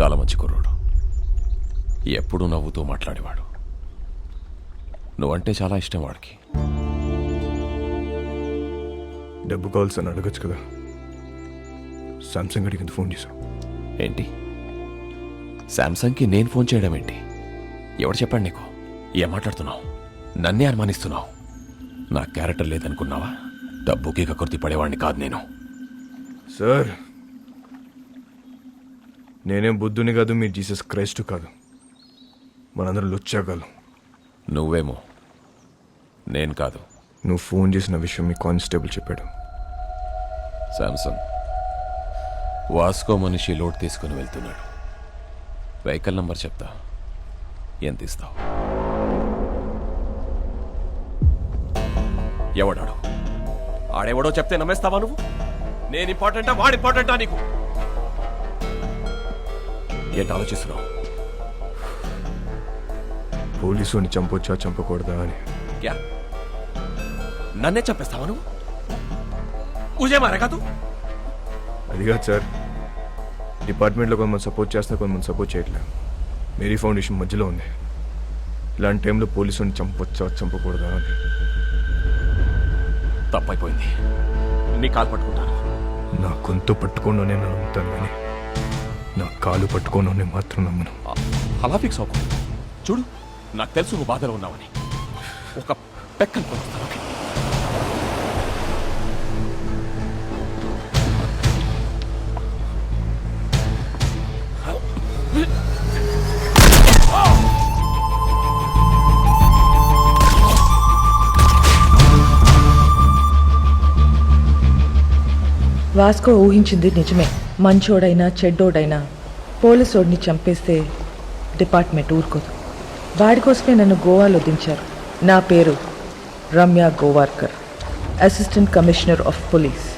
చాలా మంచి కుర్రోడు. ఎప్పుడూ నవ్వుతూ మాట్లాడేవాడు. నువ్వంటే చాలా ఇష్టం వాడికి. డబ్బు కావాల్సి అని అడగచ్చు కదా? సామ్సంగ్ ఎంత ఫోన్ చేశావు. ఏంటి? శాంసంగ్కి నేను ఫోన్ చేయడం ఏంటి? ఎవడు చెప్పాడు నీకు? ఏం మాట్లాడుతున్నావు? నన్నే అనుమానిస్తున్నావు? నా క్యారెక్టర్ లేదనుకున్నావా? డబ్బుకి కకుర్తి పడేవాడిని కాదు నేను. సార్ నేనేం బుద్ధుని కాదు మీరు జీసస్ క్రైస్ట్ కాదు. మనందరం లుచ్చాగాలు నువ్వేమో. నేను కాదు. నువ్వు ఫోన్ చేసిన విషయం మీ కానిస్టేబుల్ చెప్పాడు. శాంసంగ్ వాస్కో మనిషి లోడ్ తీసుకుని వెళ్తున్నాడు. వెహికల్ నంబర్ చెప్తా. ఎంత ఇస్తావు ఎవడాడు? ఆడెవడో చెప్తే నమ్మేస్తావా నువ్వు? నేను ఇంపార్టెంటా వాడు ఇంపార్టెంటా నీకు? ఏంటి ఆలోచిస్తున్నావు? పోలీసుని చంపొచ్చా చంపకూడదా అని. క్యా? నన్నే చంపేస్తావా నువ్వు? ఉజే మారే కాదు? అది కాదు సార్. డిపార్ట్మెంట్లో కొంతమంది సపోర్ట్ చేస్తా కొంతమంది సపోర్ట్ చేయట్లేదు మేరీ ఫౌండేషన్ మధ్యలో ఉంది. ఇలాంటి టైంలో పోలీసుని చంపొచ్చా చంపకూడదా అని. తప్పైపోయింది. నీ కాలు పట్టుకుంటాను. నా గొంతు పట్టుకోను నేను నమ్ముతాను కానీ నా కాలు పట్టుకోను నేను మాత్రం నమ్మను. అలా ఫిక్స్ అవ్వకు. చూడు నాకు తెలుసు నువ్వు బాధలో ఉన్నావని. ఒక పెక్కను వాస్కో ఊహించింది నిజమే. మంచోడైనా చెడ్డోడైనా పోలీసోడిని చంపేస్తే డిపార్ట్మెంట్ ఊరుకోదు. వాడి కోసమే నన్ను గోవాలో దించారు. నా పేరు Ramya Gowarkar assistant commissioner of police.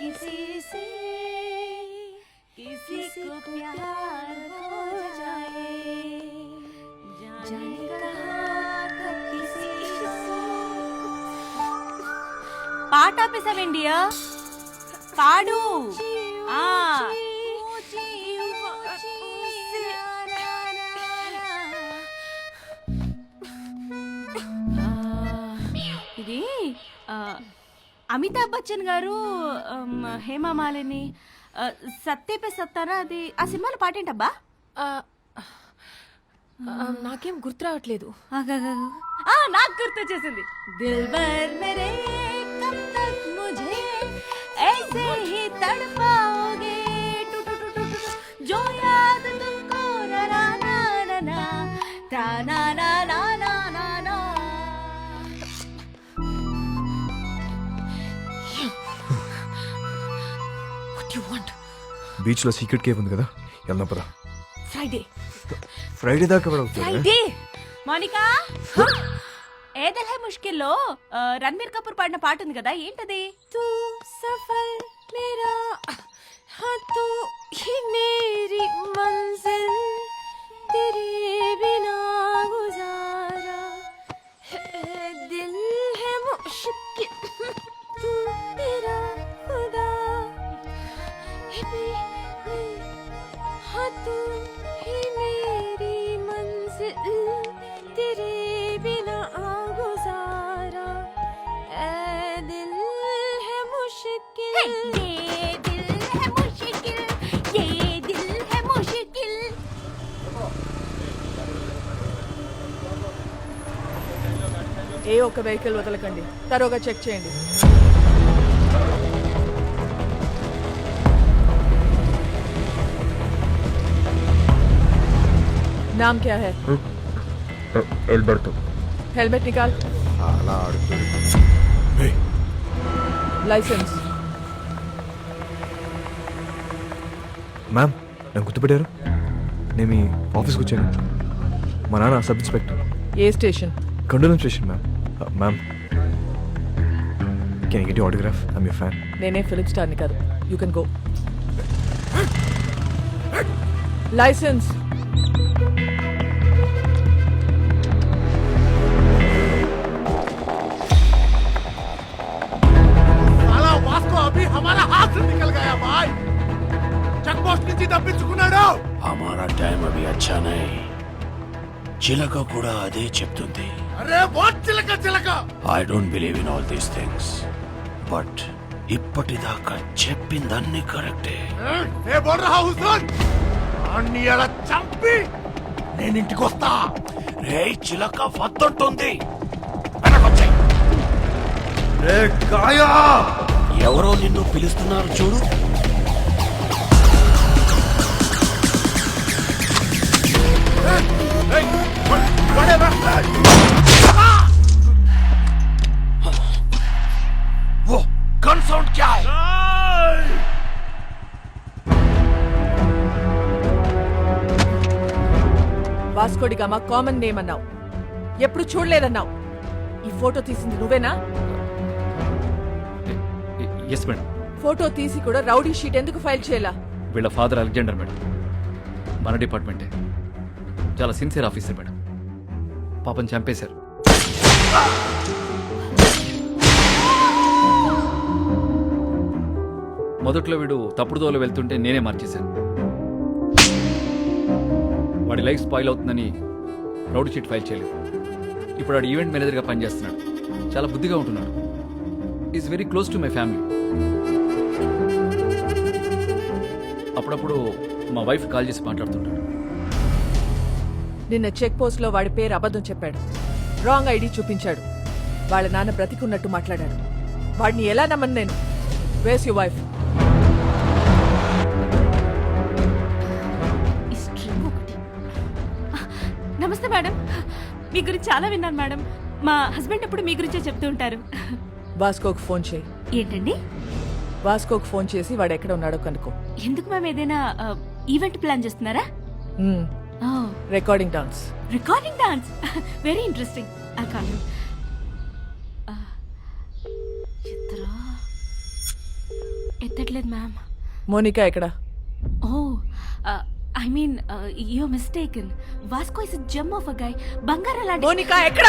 किसी से किसी को प्यार हो जाए। जाने किसी से। पार्ट ऑफ़ इस इंडिया। पाडू। आ। అమితాబ్ బచ్చన్ గారు ఆమ్, హేమా మాలిని ఆ, సత్యపే సత్తారా అది? ఆ సినిమాలో పాట ఏంటబ్బా? నాకేం గుర్తు రావట్లేదు. ఆ, నాకు గుర్తొచ్చేసింది. దిల్ బర్ మేరే బీచ్లో సీక్రెట్ కేవ్ ఉంది కదా వెళ్దాం పదా ఫ్రైడే ఫ్రైడే దాకా ఎవరు అవుతారు ఫ్రైడే మోనికా ఏ దిల్ హై ముష్కిల్లో ఆ, రణబీర్ కపూర్ పాడిన పాట ఉంది కదా ఏంటది तू सफर मेरा हाँ तू ही मेरी मंजिल तेरे बिना गुजारा ఏ ఒక్క వెహికల్ వదలకండి తరోగా చెక్ చేయండి. नाम क्या है ఎల్బర్తో हेलमेट निकाल అలా ఆడుతుంది ఏయ్, लाइसेंस మ్యామ్ నన్ను గుర్తుపెట్టారు నేను మీ ఆఫీస్కి వచ్చాను మా నాన్న సబ్ ఇన్స్పెక్టర్ ఏ station కండోలం station ma'am ma'am can get autograph I'm you fan నేనే ఫిలిం స్టార్ని కాదు you can go licence Vasco अभी हमारा हाथ से निकल गया भाई चेक पोस्ट నుంచి తప్పించుకున్నాడు हमारा टाइम अभी अच्छा नहीं చిలక కూడా అదే చెప్తుంది అరే వాట్ చిలక చిలక I don't believe in all these things but ఇప్పటిదాకా చెప్పిందన్నీ కరెక్టే ఏ బోల్ రహా హుసన్ అన్ని అలా చంపి నేను ఇంటికి వస్తా రే చిలక వద్దంటుంది వెనకొచ్చాయి రే గాయా ఎవరో నిన్ను పిలుస్తున్నారు చూడు. వాస్కోడిగామా కామన్ నేమ్ అన్నావు. ఎప్పుడు చూడలేదన్నావు. ఈ ఫోటో తీసింది నువ్వేనా? ఎస్ మేడం ఫోటో తీసి కూడా రౌడీ షీట్ ఎందుకు ఫైల్ చేయాలా? వీళ్ళ ఫాదర్ అలెగ్జాండర్ మేడం మన డిపార్ట్మెంటే. చాలా సిన్సియర్ ఆఫీసర్ మేడం పాపం చంపేశారు. మొదట్లో వీడు తప్పుడు దోవలో వెళ్తుంటే నేనే మార్చేశాను. వాడి లైఫ్ స్పాయిల్ అవుతుందని రౌడ్ షీట్ ఫైల్ చేయలేదు. ఇప్పుడు వాడు ఈవెంట్ మేనేజర్గా పనిచేస్తున్నాడు. చాలా బుద్ధిగా ఉంటున్నాడు. Is very close to my family అప్పుడప్పుడు మా వైఫ్ కాల్ చేసి మాట్లాడుతుంటాడు. నిన్న చెక్ పోస్ట్లో వాడి పేరు అబద్ధం చెప్పాడు. రాంగ్ ఐడి చూపించాడు. వాళ్ళ నాన్న బ్రతికున్నట్టు మాట్లాడాడు. వాడిని ఎలా నమ్మను నేను? వేస్ యు వైఫ్ ఈ స్ట్రింగ్ ఒకటి. ఆ, నమస్తే మేడం. మీ గురించి చాలా విన్నాను మేడం. మా హస్బెండ్ ఎప్పుడు మీ గురించే చెప్తూ ఉంటారు. వాస్కోకి ఫోన్ చేయి. ఏంటండి? వాస్కోకి ఫోన్ చేసి వాడు ఎక్కడ ఉన్నాడో కనుక్కో. ఎందుకు మేము ఏదైనా ఈవెంట్ ప్లాన్ చేస్తున్నారా? Recording dance recording dance very interesting ఎత్తట్లేదు ma'am. Monica ఎక్కడ? ఓ I mean you mistaken Vasco is gem of a guy బంగారం లాంటి మోనికా ఎక్కడ?